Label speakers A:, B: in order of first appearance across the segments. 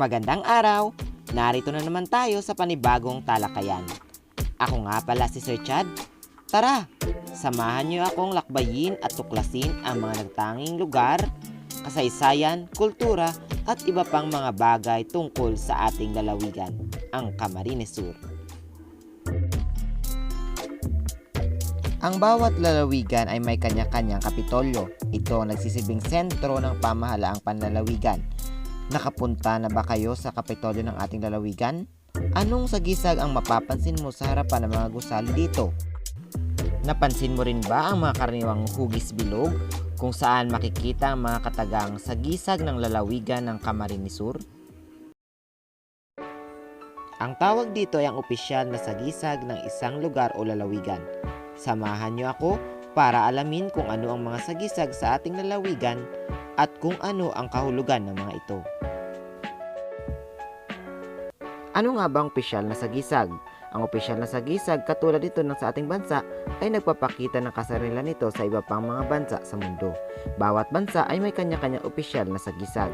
A: Magandang araw! Narito na naman tayo sa panibagong talakayan. Ako nga pala si Sir Chad. Tara, samahan niyo akong lakbayin at tuklasin ang mga nagtanging lugar, kasaysayan, kultura at iba pang mga bagay tungkol sa ating lalawigan, ang Camarines Sur. Ang bawat lalawigan ay may kanya-kanyang kapitolyo. Ito ang nagsisibing sentro ng pamahalaang panlalawigan. Nakapunta na ba kayo sa kapitolyo ng ating lalawigan? Anong sagisag ang mapapansin mo sa harapan ng mga gusali dito? Napansin mo rin ba ang mga karaniwang hugis bilog kung saan makikita ang mga katagang sagisag ng lalawigan ng Camarines Sur? Ang tawag dito ay ang opisyal na sagisag ng isang lugar o lalawigan. Samahan niyo ako para alamin kung ano ang mga sagisag sa ating lalawigan at kung ano ang kahulugan ng mga ito. Ano nga ba ang opisyal na sagisag? Ang opisyal na sagisag katulad ito ng sa ating bansa ay nagpapakita ng kasarilan nito sa iba pang mga bansa sa mundo. Bawat bansa ay may kanya-kanyang opisyal na sagisag.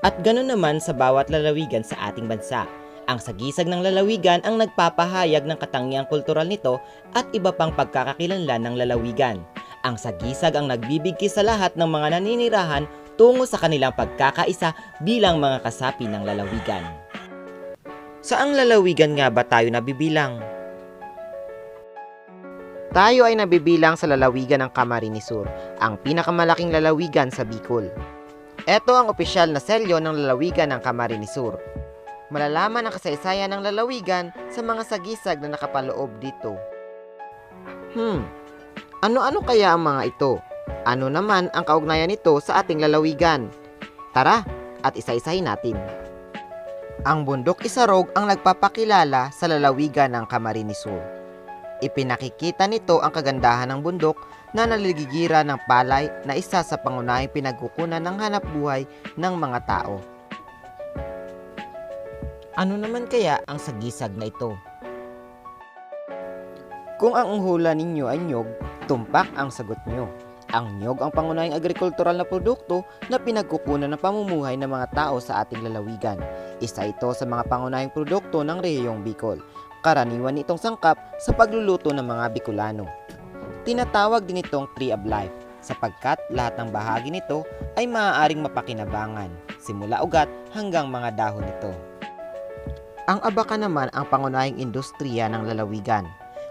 A: At ganoon naman sa bawat lalawigan sa ating bansa. Ang sagisag ng lalawigan ang nagpapahayag ng katangiang kultural nito at iba pang pagkakakilanlan ng lalawigan. Ang sagisag ang nagbibigki sa lahat ng mga naninirahan tungo sa kanilang pagkakaisa bilang mga kasapi ng lalawigan. Saang lalawigan nga ba tayo nabibilang? Tayo ay nabibilang sa lalawigan ng Camarines Sur, ang pinakamalaking lalawigan sa Bicol. Ito ang opisyal na selyo ng lalawigan ng Camarines Sur. Malalaman ang kasaysayan ng lalawigan sa mga sagisag na nakapaloob dito. Hmm, ano-ano kaya ang mga ito? Ano naman ang kaugnayan nito sa ating lalawigan? Tara, at isa-isahin natin. Ang bundok Isarog ang nagpapakilala sa lalawigan ng Camarines Sur. Ipinakikita nito ang kagandahan ng bundok na naligigira ng palay na isa sa pangunahing pinagkukunan ng hanap buhay ng mga tao. Ano naman kaya ang sagisag na ito? Kung ang hula ninyo ay nyog, tumpak ang sagot nyo. Ang nyog ang pangunahing agrikultural na produkto na pinagkukunan ng pamumuhay ng mga tao sa ating lalawigan. Isa ito sa mga pangunahing produkto ng rehiyong Bicol. Karaniwan itong sangkap sa pagluluto ng mga Bicolano. Tinatawag din itong tree of life sapagkat lahat ng bahagi nito ay maaaring mapakinabangan, simula ugat hanggang mga dahon nito. Ang abaka naman ang pangunahing industriya ng lalawigan.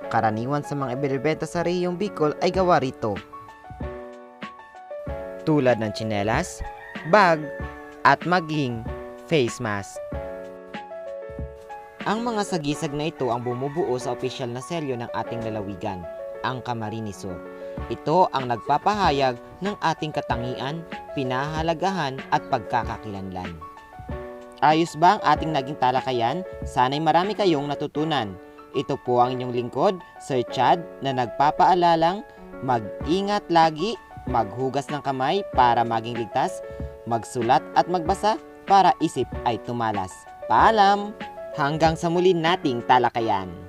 A: Karaniwan sa mga ibinibenta sa rehiyong Bicol ay gawa rito. Tulad ng tsinelas, bag, at maging face mask. Ang mga sagisag na ito ang bumubuo sa opisyal na selyo ng ating lalawigan, ang Camarines Sur. Ito ang nagpapahayag ng ating katangian, pinahalagahan at pagkakakilanlan. Ayos ba ang ating naging talakayan? Sana'y marami kayong natutunan. Ito po ang inyong lingkod, Sir Chad, na nagpapaalalang mag-ingat lagi, maghugas ng kamay para maging ligtas, magsulat at magbasa para isip ay tumalas. Paalam! Hanggang sa muli nating talakayan.